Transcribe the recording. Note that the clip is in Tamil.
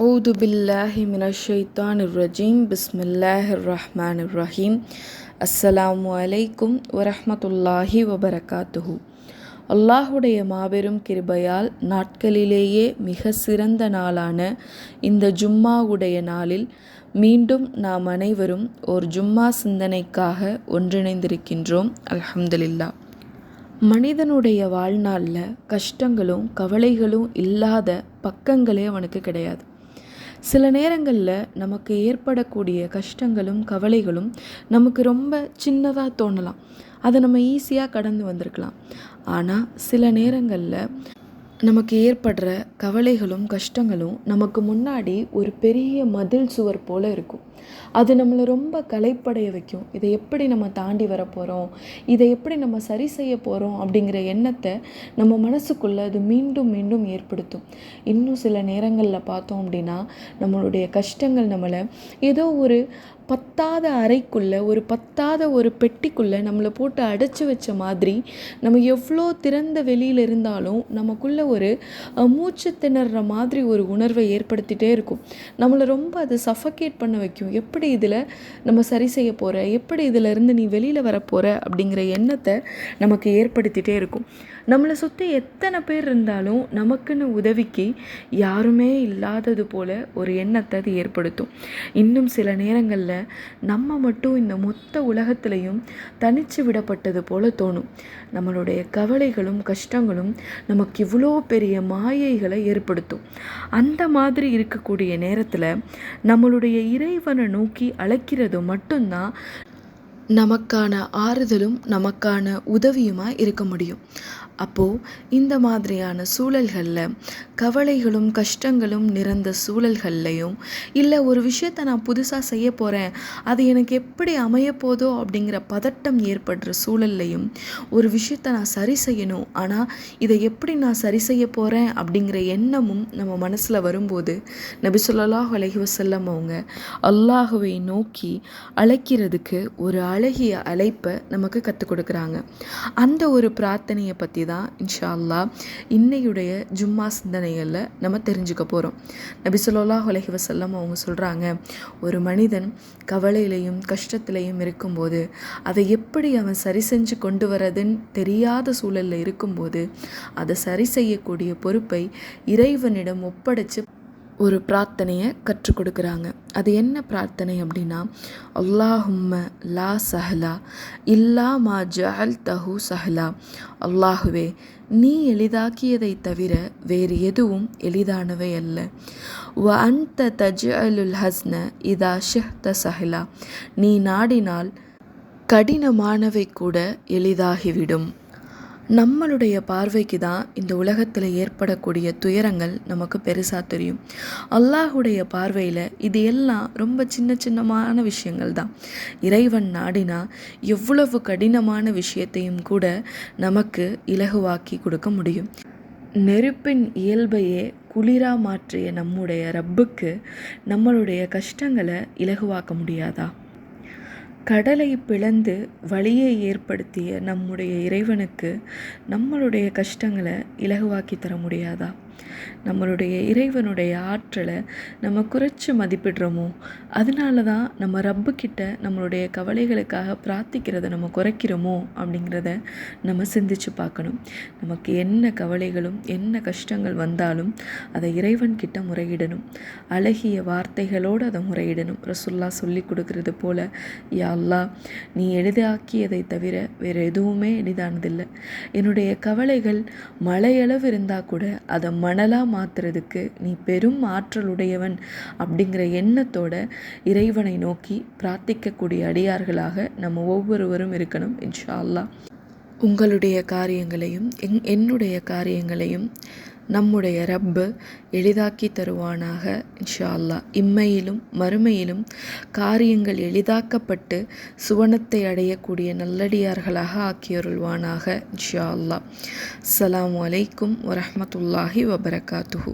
அவுது பில்லாஹி மினஷைத்தான் இர்ரஜீம் பிஸ்மில்லாஹ் ரஹ்மான் இர்ரஹீம் அஸ்ஸலாமு அலைக்கும் வரஹமத்துல்லாஹி வபரகாத்துஹு அல்லாஹுடைய மாபெரும் கிருபையால் நாட்களிலேயே மிக சிறந்த நாளான இந்த ஜும்மாவுடைய நாளில் மீண்டும் நாம் அனைவரும் ஒரு ஜும்மா சிந்தனைக்காக ஒன்றிணைந்திருக்கின்றோம். அலஹம்துலில்லா. மனிதனுடைய வாழ்நாளில் கஷ்டங்களும் கவலைகளும் இல்லாத பக்கங்களே அவனுக்கு கிடையாது. சில நேரங்களில் நமக்கு ஏற்படக்கூடிய கஷ்டங்களும் கவலைகளும் நமக்கு ரொம்ப சின்னதாக தோணலாம். அதை நம்ம ஈஸியாக கடந்து வந்திருக்கலாம். ஆனால் சில நேரங்களில் நமக்கு ஏற்படுற கவலைகளும் கஷ்டங்களும் நமக்கு முன்னாடி ஒரு பெரிய மதில் சுவர் போல் இருக்கும். அது நம்மளை ரொம்ப களைப்படைய வைக்கும். இதை எப்படி நம்ம தாண்டி வர போகிறோம் இதை எப்படி நம்ம சரி செய்ய போகிறோம் அப்படிங்கிற எண்ணத்தை நம்ம மனசுக்குள்ளே அது மீண்டும் மீண்டும் ஏற்படுத்தும். இன்னும் சில நேரங்களில் பார்த்தோம் அப்படின்னா நம்மளுடைய கஷ்டங்கள் நம்மளை ஏதோ ஒரு பத்தாத அறைக்குள்ளே ஒரு பத்தாத ஒரு பெட்டிக்குள்ளே நம்மளை போட்டு அடைச்சி வச்ச மாதிரி நம்ம எவ்வளோ திறந்த வெளியில் இருந்தாலும் நமக்குள்ளே ஒரு மூச்சு திணற மாதிரி ஒரு உணர்வை ஏற்படுத்திகிட்டே இருக்கும். நம்மளை ரொம்ப அது சஃபகேட் பண்ண வைக்கும். எப்படி இதில் நம்ம சரி செய்ய போகிற எப்படி இதிலிருந்து நீ வெளியில் வரப்போகிற அப்படிங்கிற எண்ணத்தை நமக்கு ஏற்படுத்திகிட்டே இருக்கும். நம்மளை சுற்றி எத்தனை பேர் இருந்தாலும் நமக்குன்னு உதவிக்கு யாருமே இல்லாதது போல் ஒரு எண்ணத்தை அது ஏற்படுத்தும். இன்னும் சில நேரங்களில் நம்ம மட்டும் இந்த மொத்த உலகத்திலையும் தனிச்சு விடப்பட்டது போல தோணும். நம்மளுடைய கவலைகளும் கஷ்டங்களும் நமக்கு இவ்வளோ பெரிய மாயைகளை ஏற்படுத்தும். அந்த மாதிரி இருக்கக்கூடிய நேரத்தில் நம்மளுடைய இறைவனை நோக்கி அழைக்கிறது மட்டும்தான் நமக்கான ஆறுதலும் நமக்கான உதவியுமாக இருக்க முடியும். அப்போது இந்த மாதிரியான சூழல்களில் கவலைகளும் கஷ்டங்களும் நிறைந்த சூழல்கள்லையும் இல்லை ஒரு விஷயத்த நான் புதுசாக செய்ய போகிறேன் அது எனக்கு எப்படி அமையப்போதோ அப்படிங்கிற பதட்டம் ஏற்படுற சூழல்லையும் ஒரு விஷயத்த நான் சரி செய்யணும் ஆனால் இதை எப்படி நான் சரி செய்ய போகிறேன் அப்படிங்கிற எண்ணமும் நம்ம மனசில் வரும்போது நபி சொல்லாஹ் அலஹி வசல்லம் அவங்க அல்லாஹுவை நோக்கி அழைக்கிறதுக்கு ஒரு அழகிய அழைப்பை நமக்கு கற்றுக் கொடுக்குறாங்க. அந்த ஒரு பிரார்த்தனையை பற்றி தான் இன்ஷா அல்லா இன்னையுடைய ஜும்மா சிந்தனைகளில் நம்ம தெரிஞ்சுக்க போகிறோம் நபி சொல்லாஹ் வசல்லம் அவங்க சொல்கிறாங்க ஒரு மனிதன் கவலையிலையும் கஷ்டத்திலையும் இருக்கும்போது அதை எப்படி அவன் சரி செஞ்சு கொண்டு வரதுன்னு தெரியாத சூழலில் இருக்கும்போது அதை சரி செய்யக்கூடிய பொறுப்பை இறைவனிடம் ஒப்படைச்சு ஒரு பிரார்த்தனையை கற்றுக் கொடுக்குறாங்க. அது என்ன பிரார்த்தனை அப்படின்னா அல்லாஹும்ம லா சஹலா இல்லா மா ஜஹல் தஹு சஹலா. அல்லாஹுவே நீ எளிதாக்கியதை தவிர வேறு எதுவும் எளிதானவை அல்ல. வ அந்த தஜ் அலுல் ஹஸ்ன இதா ஷஹ்த சஹலா. நீ நாடினால் கடினமானவை கூட எளிதாகிவிடும். நம்மளுடைய பார்வைக்கு தான் இந்த உலகத்தில் ஏற்படக்கூடிய துயரங்கள் நமக்கு பெருசாக தெரியும். அல்லாஹுடைய பார்வையில் இது எல்லாம் ரொம்ப சின்ன சின்னமான விஷயங்கள் தான் இறைவன் நாடினா எவ்வளவு கடினமான விஷயத்தையும் கூட நமக்கு இலகுவாக்கி கொடுக்க முடியும். நெருப்பின் இயல்பையே குளிராக மாற்றிய நம்முடைய ரப்புக்கு நம்மளுடைய கஷ்டங்களை இலகுவாக்க முடியாதா? கடலை பிளந்து வழியை ஏற்படுத்திய நம்முடைய இறைவனுக்கு நம்மளுடைய கஷ்டங்களை இலகுவாக்கி தர முடியாதா? நம்மளுடைய இறைவனுடைய ஆற்றலை நம்ம குறைச்சி மதிப்பிடுறோமோ அதனால தான் நம்ம ரப்புக்கிட்ட நம்மளுடைய கவலைகளுக்காக பிரார்த்திக்கிறத நம்ம குறைக்கிறோமோ அப்படிங்கிறத நம்ம சிந்திச்சு பார்க்கணும். நமக்கு என்ன கவலைகளும் என்ன கஷ்டங்கள் வந்தாலும் அதை இறைவன்கிட்ட முறையிடணும். அழகிய வார்த்தைகளோடு அதை முறையிடணும். ரசுல்லா சொல்லி கொடுக்கறது போல் யா அல்லா நீ எளிதாக்கியதை தவிர வேறு எதுவுமே எளிதானதில்லை. என்னுடைய கவலைகள் மழையளவு இருந்தால் கூட அதை மணலாக மாற்றுறதுக்கு நீ பெரும் ஆற்றலுடையவன் அப்படிங்கிற எண்ணத்தோட இறைவனை நோக்கி பிரார்த்திக்கக்கூடிய அடியார்களாக நம்ம ஒவ்வொருவரும் இருக்கணும் இன்ஷா அல்லா உங்களுடைய காரியங்களையும் என் என்னுடைய காரியங்களையும் நம்முடைய ரப்பு எளிதாக்கி தருவானாக இன்ஷா அல்லா இம்மையிலும் மறுமையிலும் காரியங்கள் எளிதாக்கப்பட்டு சுவனத்தை அடையக்கூடிய நல்லடியார்களாக ஆக்கியருள்வானாக இன்ஷா அல்லா அஸ்லாம் வலைக்கும் வரமத்துல்லாஹி வபரகாத்துஹூ.